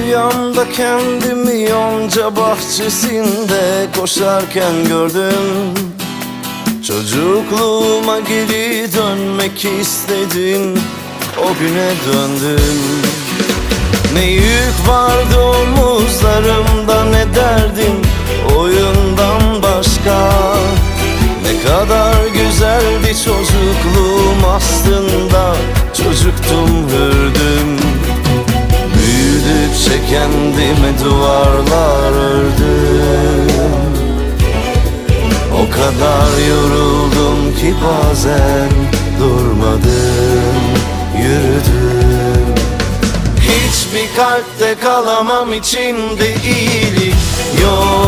Rüyamda kendimi yonca bahçesinde koşarken gördüm. Çocukluğuma geri dönmek istedim O güne döndüm. Ne yük vardı omuzlarımda ne derdim Oyundan başka. Ne kadar güzeldi çocukluğum aslında Çocuktum hürdüm Kendime duvarlar ördüm. O kadar yoruldum ki bazen durmadım Yürüdüm. Hiçbir kalpte kalamam içinde iyilik yoksa